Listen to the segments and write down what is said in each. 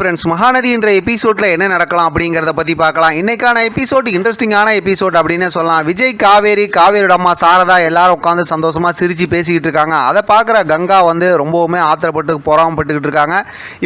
Friends Mahanadi என்ற எபிசோடில் என்ன நடக்கலாம் அப்படிங்கிறத பற்றி பார்க்கலாம். இன்னைக்கான எபிசோட் இன்ட்ரெஸ்டிங்கான எபிசோட் அப்படின்னு சொல்லலாம். விஜய் காவேரி காவேரியோட அம்மா சாரதா எல்லாரும் உட்காந்து சந்தோஷமாக சிரித்து பேசிக்கிட்டு இருக்காங்க. அதை பார்க்குற கங்கா வந்து ரொம்பவுமே ஆத்திரப்பட்டு பொறாமப்பட்டுக்கிட்டு இருக்காங்க.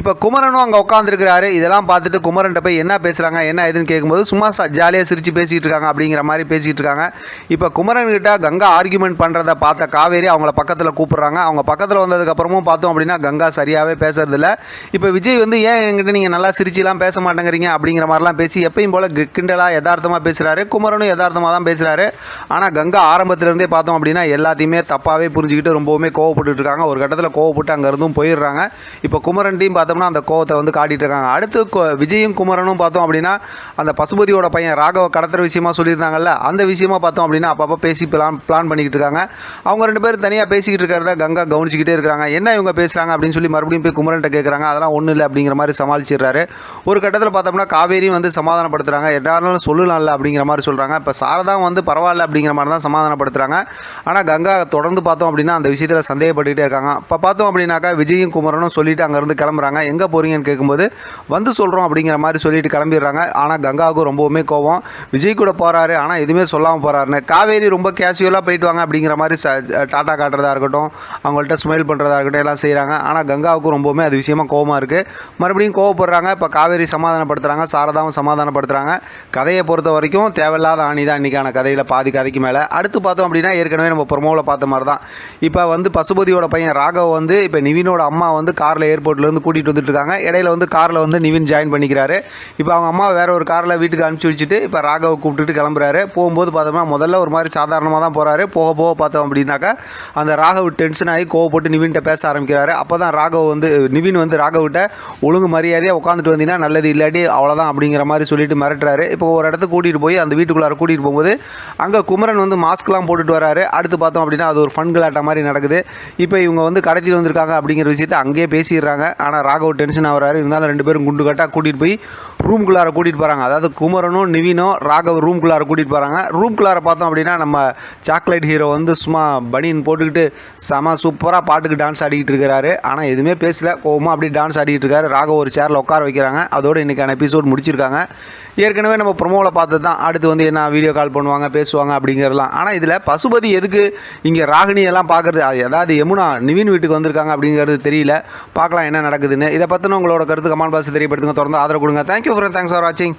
இப்போ குமரனும் அங்கே உட்காந்துருக்கிறாரு இதெல்லாம் பார்த்துட்டு குமரன்ட்ட போய் என்ன பேசுகிறாங்க என்ன ஏதுன்னு கேட்கும்போது சும்மா ஜாலியாக சிரித்து பேசிக்கிட்டு இருக்காங்க அப்படிங்கிற மாதிரி பேசிக்கிட்டு இருக்காங்க. இப்போ குமரன் கிட்ட கங்கா ஆர்கியூமெண்ட் பண்ணுறத பார்த்த காவேரி அவங்கள பக்கத்தில் கூப்பிடுறாங்க. அவங்க பக்கத்தில் வந்ததுக்கப்புறமும் பார்த்தோம் அப்படின்னா கங்கா சரியாகவே பேசுறதில்ல. இப்போ விஜய் வந்து ஏன் கிட்ட நீங்கள் நல்லா சிரிச்சிலாம் பேச மாட்டேங்கிறீங்க அப்படிங்கிற மாதிரிலாம் பேசி எப்பயும் போல் கிண்டலாக யதார்த்தமாக பேசுகிறாரு குமரனும் யதார்த்தமாக தான் பேசுகிறாரு ஆனால் கங்கா ஆரம்பத்திலேருந்தே பார்த்தோம் அப்படின்னா எல்லாத்தையுமே தப்பாகவே புரிஞ்சுக்கிட்டு ரொம்பவுமே கோவப்பட்டு இருக்காங்க. ஒரு கட்டத்தில் கோவப்பட்டு அங்கேருந்தும் போயிடுறாங்க. இப்போ குமரன் டீம் பார்த்தோம்னா அந்த கோவத்தை வந்து காட்டிட்டு இருக்காங்க. அடுத்து விஜயும் குமரனும் பார்த்தோம் அப்படின்னா அந்த பசுபதியோட பையன் ராகவ கடத்துற விஷயமா சொல்லியிருந்தாங்கல்ல அந்த விஷயமா பார்த்தோம் அப்படின்னா அப்பப்போ பேசி பிளான் பிளான் பண்ணிக்கிட்டு இருக்காங்க. அவங்க ரெண்டு பேரும் தனியாக பேசிக்கிட்டு இருக்கிறத கங்கா கவனிச்சிக்கிட்டே இருக்காங்க என்ன இவங்க பேசுகிறாங்க அப்படின்னு சொல்லி மறுபடியும் போய் குமரன்ட்ட கேட்குறாங்க அதெல்லாம் ஒன்றும் இல்லை அப்படிங்கிற மாதிரி சமாளிச்சிடுறாரு. ஒரு கட்டத்தில் பார்த்தோம்னா காவேரியும் வந்து சமாதானப்படுத்துகிறாங்க எல்லாரும் சொல்லலாம்ல அப்படிங்கிற மாதிரி சொல்கிறாங்க இப்போ சாரதா வந்து பரவாயில்ல அப்படிங்கிற மாதிரி தான் சமாதானப்படுத்துகிறாங்க ஆனால் கங்கா தொடர்ந்து பார்த்தோம் அப்படின்னா அந்த விஷயத்தில் சந்தேகப்பட்டுக்கிட்டே இருக்காங்க. இப்போ பார்த்தோம் அப்படின்னாக்கா விஜயும் குமரனும் சொல்லிட்டு அங்கேருந்து கிளம்புறாங்க. எங்கே போகிறீங்கன்னு கேட்கும்போது வந்து சொல்கிறோம் அப்படிங்கிற மாதிரி சொல்லிட்டு கிளம்பிடுறாங்க. ஆனால் கங்காவுக்கு ரொம்பவுமே கோவம். விஜய் கூட போகிறாரு ஆனால் எதுவுமே சொல்லாமல் போகிறாருன்னு காவேரி ரொம்ப கேஷுவலாக போயிட்டு வாங்க அப்படிங்கிற மாதிரி ச டாட்டா காட்டுறதா இருக்கட்டும் அவங்கள்ட்ட ஸ்மைல் பண்ணுறதா இருக்கட்டும் எல்லாம் செய்கிறாங்க ஆனால் கங்காவுக்கு ரொம்பவுமே அது விஷயமா கோவமாக இருக்குது மறுபடியும் கோவப்படுறாங்க இப்போ காவேரி சமாதானப்படுத்துகிறாங்க சாரதாவும் சமாதானப்படுத்துகிறாங்க கதையை பொறுத்த வரைக்கும் தேவையில்லாத ஆணி தான் இன்றைக்கான கதையில் பாதி கதைக்கு மேலே. அடுத்து பார்த்தோம் அப்படின்னா ஏற்கனவே நம்ம ப்ரொமோவில் பார்த்த மாதிரி தான் இப்போ வந்து பசுபதியோட பையன் ராகவ் வந்து இப்போ நிவினோட அம்மா வந்து காரில் ஏர்போர்ட்லேருந்து கூட்டிகிட்டு வந்துட்டு இருக்காங்க. இடையில வந்து காரில் வந்து நிவின் ஜாயின் பண்ணிக்கிறாரு. இப்போ அவங்க அம்மா வேற ஒரு காரில் வீட்டுக்கு அனுப்பிச்சி வச்சுட்டு இப்போ ராகவை கூப்பிட்டுட்டு கிளம்புறாரு. போகும்போது பார்த்தோம்னா முதல்ல ஒரு மாதிரி சாதாரணமாக தான் போகிறாரு போக போக பார்த்தோம் அப்படின்னாக்கா அந்த ராகவ் டென்ஷன் ஆகி கோவப்பட்டு நிவின்கிட்ட பேச ஆரம்பிக்கிறாரு. அப்போ தான் ராகவ் வந்து நிவின் வந்து ராகவ்கிட்ட ஒழுங்கு மரியாதையாக உட்காந்துட்டு வந்தீங்கன்னா நல்லது இல்லாட்டி அவ்வளோதான் அப்படிங்கிற மாதிரி சொல்லிட்டு மிரட்டுறாரு. இப்போ ஒரு இடத்துக்கு கூட்டிகிட்டு போய் அந்த வீட்டுக்குள்ளார கூட்டிகிட்டு போகும்போது அங்கே குமரன் வந்து மாஸ்க்லாம் போட்டுட்டு வராரு. அடுத்து பார்த்தோம் அப்படின்னா அது ஒரு ஃபன் கலாட்டா மாதிரி நடக்குது. இப்போ இவங்க வந்து கடத்திட்டு வந்திருக்காங்க அப்படிங்கிற விஷயத்தை அங்கேயே பேசிடுறாங்க. ஆனால் ராகவ் டென்ஷன் ஆகிறாரு. இருந்தாலும் ரெண்டு பேரும் குண்டு கட்டாக கூட்டிகிட்டு போய் ரூம்குள்ளார கூட்டிகிட்டு போகிறாங்க அதாவது குமரனும் நிவினும் ராகவ் ரூம்குள்ளார கூட்டிகிட்டு போகிறாங்க ரூம்குள்ளார பார்த்தோம் அப்படின்னா நம்ம சாக்லேட் ஹீரோ வந்து சும்மா பனியன் போட்டுக்கிட்டு செம சூப்பராக பாட்டுக்கு டான்ஸ் ஆடிக்கிட்டு இருக்கிறாரு. ஆனால் எதுவுமே பேசல. கோவமாக அப்படியே டான்ஸ் ஆடிக்கிட்டு இருக்காரு. ராகவ் ஒரு சேரில் உட்கார வைக்கிறாங்க அதோட இன்றைக்கான எபிசோட் முடிச்சிருக்காங்க. ஏற்கனவே நம்ம ப்ரொமோவில் பார்த்தது தான். அடுத்து வந்து என்ன வீடியோ கால் பண்ணுவாங்க பேசுவாங்க அப்படிங்கிறலாம் ஆனால் இதில் பசுபதி எதுக்கு இங்கே ராகினி எல்லாம் பார்க்குறது? அது எதாவது யமுனா நிவின் வீட்டுக்கு வந்திருக்காங்க அப்படிங்கிறது தெரியல. பார்க்கலாம் என்ன நடக்குதுன்னு. இதை பற்றின உங்களோட கருத்து கமெண்ட் பாக்ஸ் தெரியப்படுத்துங்க. தொடர்ந்து ஆதரவு கொடுங்க. தேங்க்யூ ஃபார் தேங்க்ஸ் ஃபார் வாட்சிங்